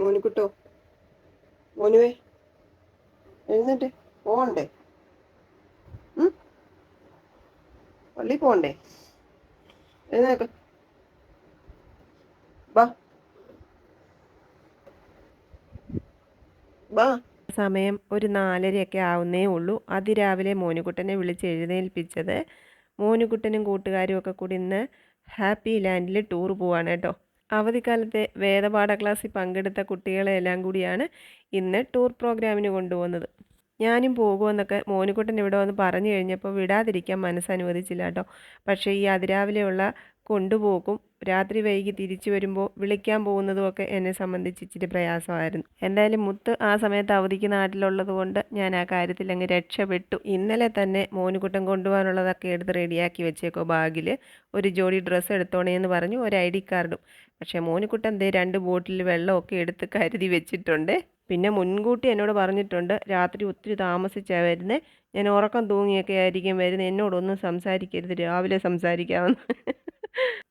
മോനിക്കുട്ടോ. മോനുവേ എഴുന്നേറ്റ് പോണ്ടേ? പള്ളി പോണ്ടേ എഴുന്നേക്ക്. സമയം ഒരു നാലരയൊക്കെ ആവുന്നേ ഉള്ളൂ. അതിരാവിലെ മോനുകുട്ടനെ വിളിച്ച് എഴുന്നേൽപ്പിച്ചത്. മോനുകുട്ടനും കൂട്ടുകാരും ഒക്കെ കൂടി ഇന്ന് ഹാപ്പി ലാൻഡിൽ ടൂർ പോവാണ് കേട്ടോ. അവധിക്കാലത്തെ വേദപാഠ ക്ലാസ്സിൽ പങ്കെടുത്ത കുട്ടികളെല്ലാം കൂടിയാണ് ഇന്ന് ടൂർ പ്രോഗ്രാമിന് കൊണ്ടുപോകുന്നത്. ഞാനും പോകുമെന്നൊക്കെ മോനുകുട്ടൻ ഇവിടെ വന്ന് പറഞ്ഞു കഴിഞ്ഞപ്പോൾ വിടാതിരിക്കാൻ മനസ്സനുവദിച്ചില്ല കേട്ടോ. പക്ഷേ ഈ അതിരാവിലെയുള്ള കൊണ്ടുപോക്കും രാത്രി വൈകി തിരിച്ചു വരുമ്പോൾ വിളിക്കാൻ പോകുന്നതുമൊക്കെ എന്നെ സംബന്ധിച്ച് ഇച്ചിരി പ്രയാസമായിരുന്നു. എന്തായാലും മുത്ത് ആ സമയത്ത് അവധിക്ക് നാട്ടിലുള്ളത് കൊണ്ട് ഞാൻ ആ കാര്യത്തിൽ അങ്ങ് രക്ഷപ്പെട്ടു. ഇന്നലെ തന്നെ മോനുകുട്ടം കൊണ്ടുപോകാനുള്ളതൊക്കെ എടുത്ത് റെഡിയാക്കി വെച്ചേക്കോ ബാഗിൽ ഒരു ജോഡി ഡ്രസ്സ് എടുത്തോണേ എന്ന് പറഞ്ഞു ഒരു ഐ ഡി കാർഡും. പക്ഷേ മോനുകുട്ടൻ ദേ രണ്ട് ബോട്ടിൽ വെള്ളമൊക്കെ എടുത്ത് കരുതി വെച്ചിട്ടുണ്ട്. പിന്നെ മുൻകൂട്ടി എന്നോട് പറഞ്ഞിട്ടുണ്ട് രാത്രി ഒത്തിരി താമസിച്ചാണ് വരുന്നത് ഞാൻ ഉറക്കം തൂങ്ങിയൊക്കെ ആയിരിക്കും വരുന്നത് എന്നോടൊന്നും സംസാരിക്കരുത്. രാവിലെ സംസാരിക്കാമെന്ന്.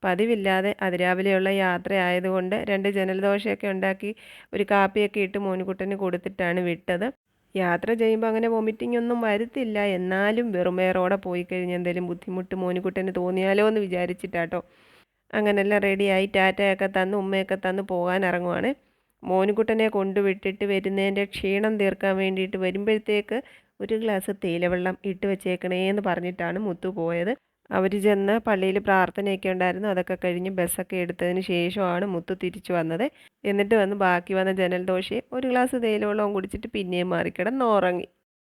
പതിവില്ലാതെ അതിരാവിലെയുള്ള യാത്ര ആയതുകൊണ്ട് രണ്ട് ജനൽദോശയൊക്കെ ഉണ്ടാക്കി ഒരു കാപ്പിയൊക്കെ ഇട്ട് മോനുകുട്ടന് കൊടുത്തിട്ടാണ് വിട്ടത്. യാത്ര ചെയ്യുമ്പോൾ അങ്ങനെ വൊമിറ്റിംഗ് ഒന്നും വരുത്തില്ല. എന്നാലും വെറുമേറോടെ പോയി കഴിഞ്ഞാൽ എന്തെങ്കിലും ബുദ്ധിമുട്ട് മോനുകുട്ടന് തോന്നിയാലോ എന്ന് വിചാരിച്ചിട്ടാട്ടോ. അങ്ങനെല്ലാം റെഡിയായി ടാറ്റയൊക്കെ തന്ന് ഉമ്മയൊക്കെ തന്ന് പോകാൻ ഇറങ്ങുവാണ്. മോനുകുട്ടനെ കൊണ്ടുവിട്ടിട്ട് വരുന്നതിന്റെ ക്ഷീണം തീർക്കാൻ വേണ്ടിയിട്ട് വരുമ്പോഴത്തേക്ക് ഒരു ഗ്ലാസ് തേയിലവെള്ളം ഇട്ട് വെച്ചേക്കണേ എന്ന് പറഞ്ഞിട്ടാണ് മുത്തു പോയത്. അവർ ചെന്ന് പള്ളിയിൽ പ്രാർത്ഥനയൊക്കെ ഉണ്ടായിരുന്നു. അതൊക്കെ കഴിഞ്ഞ് ബസ്സൊക്കെ എടുത്തതിന് ശേഷമാണ് മുത്തു തിരിച്ചു വന്നത്. എന്നിട്ട് വന്ന് ബാക്കി വന്ന ജനൽ ദോശയും ഒരു ഗ്ലാസ് തേയിലവെള്ളവും കുടിച്ചിട്ട് പിന്നെയും മാറിക്കിടന്ന് ഉറങ്ങി.